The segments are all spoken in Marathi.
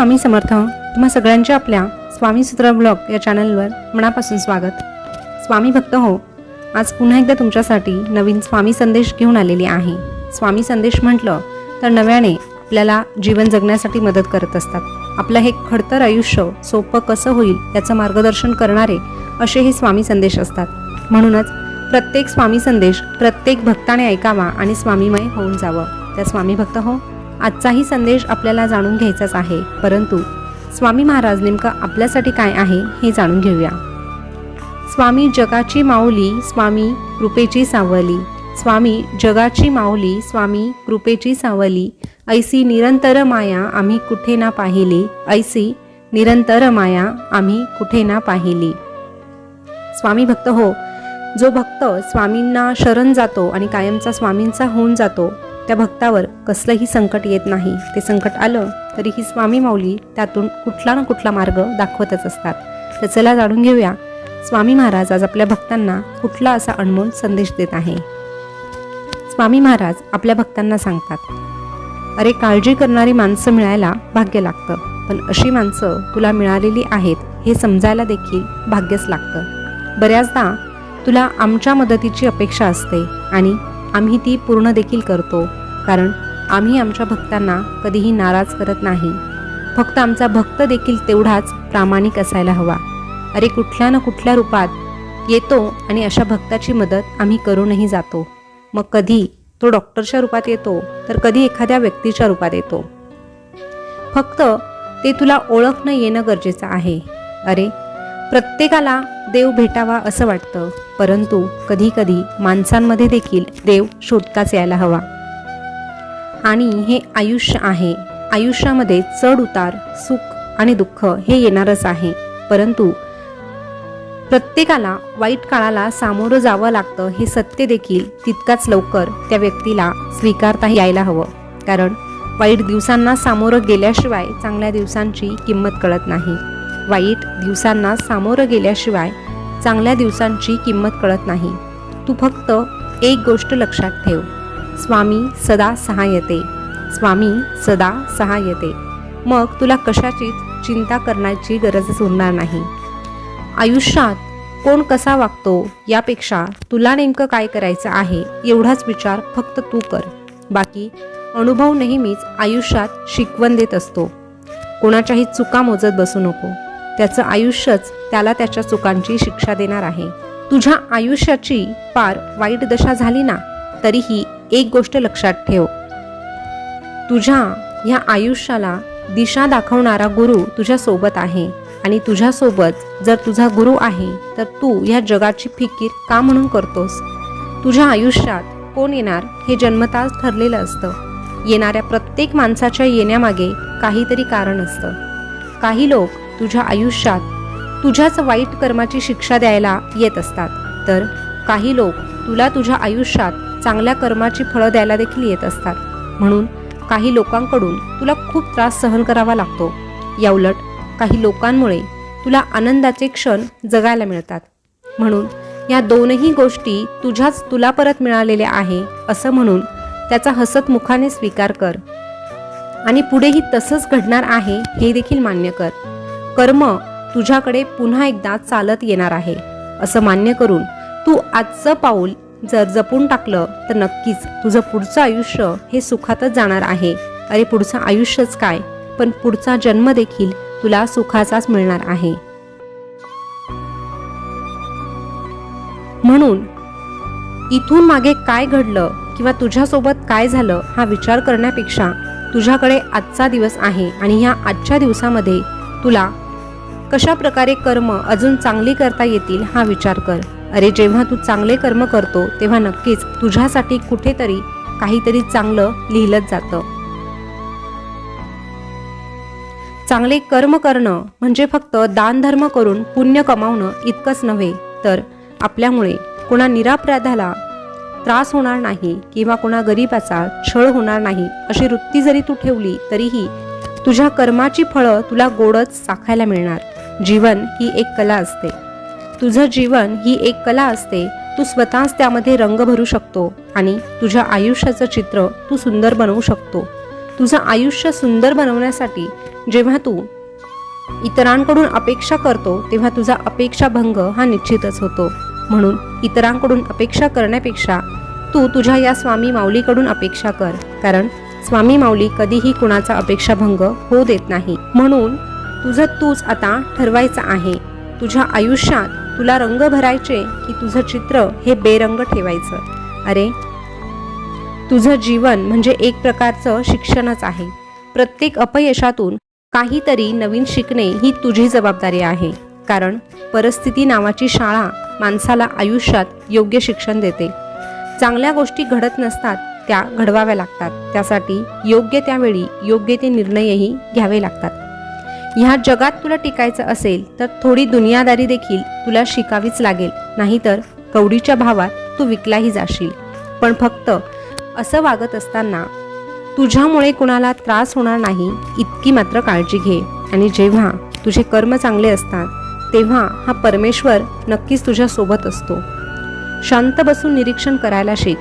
स्वामी समर्थ. तुम्हा सगळ्यांच्या आपल्या स्वामी सूत्र ब्लॉग या चॅनलवर मनापासून स्वागत. स्वामी भक्त हो आज पुन्हा एकदा तुमच्यासाठी नवीन स्वामी संदेश घेऊन आलेली आहे. स्वामी संदेश म्हटलं तर नव्याने आपल्याला जीवन जगण्यासाठी मदत करत असतात. आपलं हे खडतर आयुष्य सोपं कसं होईल याचं मार्गदर्शन करणारे असे हे स्वामी संदेश असतात. म्हणूनच प्रत्येक स्वामी संदेश प्रत्येक भक्ताने ऐकावा आणि स्वामीमय होऊन जावं. त्या स्वामी भक्त हो आजचाही संदेश आपल्याला जाणून घ्यायचाच आहे. परंतु स्वामी महाराज नेमकं आपल्यासाठी काय आहे हे जाणून घेऊया. स्वामी जगाची माऊली स्वामी कृपेची सावली. स्वामी जगाची माऊली स्वामी कृपेची सावली. ऐसी निरंतर माया आम्ही कुठे ना पाहिली. ऐसी निरंतर माया आम्ही कुठे ना पाहिली. स्वामी भक्त हो जो भक्त स्वामींना शरण जातो आणि कायमचा स्वामींचा होऊन जातो त्या भक्तावर कसलंही संकट येत नाही. ते संकट आलं तरी ही स्वामी माऊली त्यातून कुठला ना कुठला मार्ग दाखवतच असतात. तर चला जाणून घेऊया स्वामी महाराज आज आपल्या भक्तांना कुठला असा अनमोल संदेश देत आहे? स्वामी महाराज आपल्या भक्तांना सांगतात अरे काळजी करणारी माणसं मिळायला भाग्य लागतं. पण अशी माणसं तुला मिळालेली आहेत हे समजायला देखील भाग्यच लागतं. बऱ्याचदा तुला आमच्या मदतीची अपेक्षा असते आणि आम्ही ती पूर्ण देखील करतो. कारण आम्ही आमच्या भक्तांना कधीही नाराज करत नाही. फक्त आमचा भक्त देखील तेवढाच प्रामाणिक असायला हवा. अरे कुठल्या ना कुठल्या रूपात येतो आणि अशा भक्ताची मदत आम्ही करूनही जातो. मग कधी तो डॉक्टरच्या रूपात येतो तर कधी एखाद्या व्यक्तीच्या रूपात येतो. फक्त ते तुला ओळखणं येणं गरजेचं आहे. अरे प्रत्येकाला देव भेटावा असं वाटतं परंतु कधीकधी माणसांमध्ये देखील देव शोधताच यायला हवा. आणि हे आयुष्य आहे. आयुष्यामध्ये चढ उतार सुख आणि दुःख हे येणारच आहे. परंतु प्रत्येकाला वाईट काळाला सामोरं जावं लागतं हे सत्य देखील तितकाच लवकर त्या व्यक्तीला स्वीकारता यायला हवं. कारण वाईट दिवसांना सामोरं गेल्याशिवाय चांगल्या दिवसांची किंमत कळत नाही. वाईट दिवसांना सामोरं गेल्याशिवाय चांगल्या दिवसांची किंमत कळत नाही. तू फक्त एक गोष्ट लक्षात ठेव. स्वामी सदा सहाय्यते. स्वामी सदा सहाय्यते. मग तुला कशाचीच चिंता करण्याची गरजच उरणार नाही. आयुष्यात कोण कसा वागतो यापेक्षा तुला नेमकं काय करायचं आहे एवढाच विचार फक्त तू कर. बाकी अनुभव नेहमीच आयुष्यात शिकवण देत असतो. कोणाच्याही चुका मोजत बसू नको. त्याचं आयुष्यच त्याला त्याच्या चुकांची शिक्षा देणार आहे. तुझ्या आयुष्याची पार वाईट दशा झाली ना तरीही एक गोष्ट लक्षात ठेव. तुझ्या ह्या आयुष्याला दिशा दाखवणारा गुरु तुझ्या सोबत आहे आणि तुझ्यासोबत जर तुझा गुरु आहे तर तू ह्या जगाची फिकीर का म्हणून करतोस? तुझ्या आयुष्यात कोण येणार हे जन्मताच ठरलेलं असतं. येणाऱ्या प्रत्येक माणसाच्या येण्यामागे काहीतरी कारण असतं. काही लोक तुझ्या आयुष्यात तुझ्याच वाईट कर्माची शिक्षा द्यायला येत असतात तर काही लोक तुला तुझ्या आयुष्यात चांगल्या कर्माची फळं द्यायला देखील येत असतात. म्हणून काही लोकांकडून तुला खूप त्रास सहन करावा लागतो. याउलट काही लोकांमुळे तुला आनंदाचे क्षण जगायला मिळतात. म्हणून या दोनही गोष्टी तुझ्याच तुला परत मिळालेल्या आहे असं म्हणून त्याचा हसत मुखाने स्वीकार कर. आणि पुढेही तसंच घडणार आहे हे देखील मान्य कर. कर्म तुझ्याकडे पुन्हा एकदा चालत येणार आहे असं मान्य करून तू आजचं पाऊल जर जपून टाकलं तर नक्कीच तुझं पुढचं आयुष्य हे सुखातच जाणार आहे. अरे पुढचं आयुष्यच काय? पण पुढचा जन्म देखील तुला सुखाचाच मिळणार आहे. म्हणून इथून मागे काय घडलं किंवा तुझ्यासोबत काय झालं हा विचार करण्यापेक्षा तुझ्याकडे आजचा दिवस आहे आणि ह्या आजच्या दिवसामध्ये तुला कशा प्रकारे कर्म अजून चांगली करता येतील हा विचार कर. अरे जेव्हा तू चांगले कर्म करतो तेव्हा नक्कीच तुझ्यासाठी कुठेतरी काहीतरी चांगलं लिहिलंच जातं. चांगले कर्म करणं म्हणजे फक्त दानधर्म करून पुण्य कमावणं इतकंच नव्हे तर आपल्यामुळे कोणा निरापराधाला त्रास होणार नाही किंवा कोणा गरिबाचा छळ होणार नाही अशी वृत्ती जरी तू ठेवली तरीही तुझ्या कर्माची फळं तुला गोडच चाखायला मिळणार. जीवन ही एक कला असते. तुझं जीवन ही एक कला असते. तू स्वतःच त्यामध्ये रंग भरू शकतो आणि तुझ्या आयुष्याचं चित्र तू सुंदर बनवू शकतो. तुझं आयुष्य सुंदर बनवण्यासाठी जेव्हा तू इतरांकडून अपेक्षा करतो तेव्हा तुझा अपेक्षाभंग हा निश्चितच होतो. म्हणून इतरांकडून अपेक्षा करण्यापेक्षा तू तुझ्या या स्वामी माऊलीकडून अपेक्षा कर. कारण स्वामी माऊली कधीही कुणाचा अपेक्षाभंग होऊ देत नाही. म्हणून तुझं तूच आता ठरवायचं आहे. तुझ्या आयुष्यात तुला रंग भरायचे की तुझं चित्र हे बेरंग ठेवायचं? अरे तुझं जीवन म्हणजे एक प्रकारचं शिक्षणच आहे. प्रत्येक अपयशातून काहीतरी नवीन शिकणे ही तुझी जबाबदारी आहे. कारण परिस्थिती नावाची शाळा माणसाला आयुष्यात योग्य शिक्षण देते. चांगल्या गोष्टी घडत नसतात त्या घडवाव्या लागतात. त्यासाठी योग्य त्यावेळी योग्य ते निर्णयही घ्यावे लागतात. ह्या जगात तुला टिकायचं असेल तर थोडी दुनियादारी देखील तुला शिकावीच लागेल. नाहीतर कवडीच्या भावात तू विकलाही जाशील. पण फक्त असं वागत असताना तुझ्यामुळे कुणाला त्रास होणार नाही इतकी मात्र काळजी घे. आणि जेव्हा तुझे कर्म चांगले असतात तेव्हा हा परमेश्वर नक्कीच तुझ्या सोबत असतो. शांत बसून निरीक्षण करायला शिक.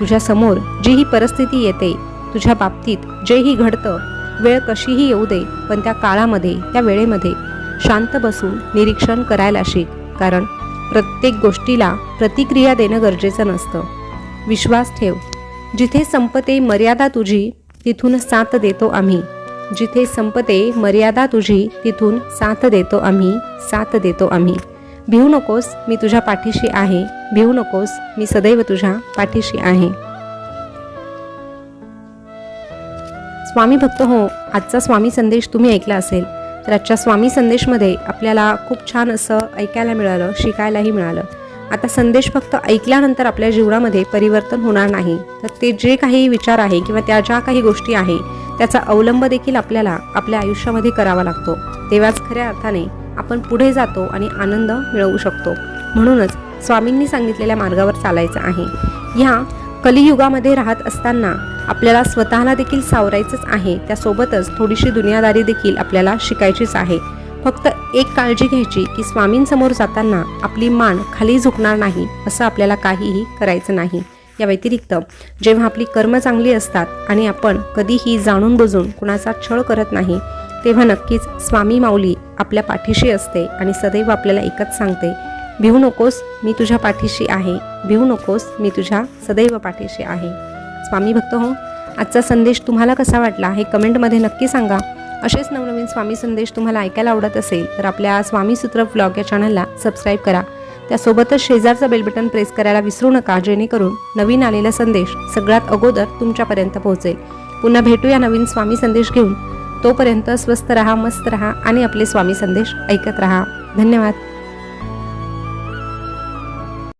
तुझ्यासमोर जी ही परिस्थिती येते तुझ्या बाबतीत जे ही घडतं वेळ कशीही येऊ दे पण त्या काळामध्ये त्या वेळेमध्ये शांत बसून निरीक्षण करायला शिक कारण प्रत्येक गोष्टीला प्रतिक्रिया देणं गरजेचं नसतं. विश्वास ठेव. जिथे संपते मर्यादा तुझी तिथून साथ देतो आम्ही. जिथे संपते मर्यादा तुझी तिथून साथ देतो आम्ही साथ देतो आम्ही. भिवू नकोस मी तुझ्या पाठीशी आहे भिवू नकोस मी सदैव तुझ्या पाठीशी आहे. स्वामी भक्त हो आजचा स्वामी संदेश तुम्ही ऐकला असेल तर आजच्या स्वामी संदेशमध्ये आपल्याला खूप छान असं ऐकायला मिळालं शिकायलाही मिळालं. आता संदेश फक्त ऐकल्यानंतर आपल्या जीवनामध्ये परिवर्तन होणार नाही. तर ते जे काही विचार आहे किंवा त्या ज्या काही गोष्टी आहे त्याचा अवलंब देखील आपल्याला आपल्या आयुष्यामध्ये करावा लागतो. तेव्हाच खऱ्या अर्थाने आपण पुढे जातो आणि आनंद मिळवू शकतो. म्हणूनच स्वामींनी सांगितलेल्या मार्गावर चालायचं आहे. ह्या कलियुगामध्ये राहत असताना आपल्याला स्वतःला देखील सावरायचंच आहे. त्यासोबतच थोडीशी दुनियादारी देखील आपल्याला शिकायचीच आहे. फक्त एक काळजी घ्यायची की स्वामींसमोर जाताना आपली मान खाली झुकणार नाही असं आपल्याला काहीही करायचं नाही. या व्यतिरिक्त जेव्हा आपली कर्म चांगली असतात आणि आपण कधीही जाणून बुजून कुणाचा छळ करत नाही तेव्हा नक्कीच स्वामी माऊली आपल्या पाठीशी असते आणि सदैव आपल्याला एकच सांगते भिवू नकोस मी तुझ्या पाठीशी आहे. भिवू नकोस मी तुझ्या सदैव पाठीशी आहे. स्वामी भक्त हो आजचा संदेश तुम्हाला कसा वाटला हे कमेंटमध्ये नक्की सांगा. असेच नवनवीन स्वामी संदेश तुम्हाला ऐकायला आवडत असेल तर आपल्या स्वामी सूत्र व्लॉग या चॅनलला सबस्क्राईब करा. त्यासोबतच शेजारचं बेल बटन प्रेस करायला विसरू नका जेणेकरून नवीन आलेला संदेश सगळ्यात अगोदर तुमच्यापर्यंत पोहोचेल. पुन्हा भेटूया नवीन स्वामी संदेश घेऊन. तोपर्यंत स्वस्त रहा मस्त रहा आणि आपले स्वामी संदेश ऐकत रहा. धन्यवाद.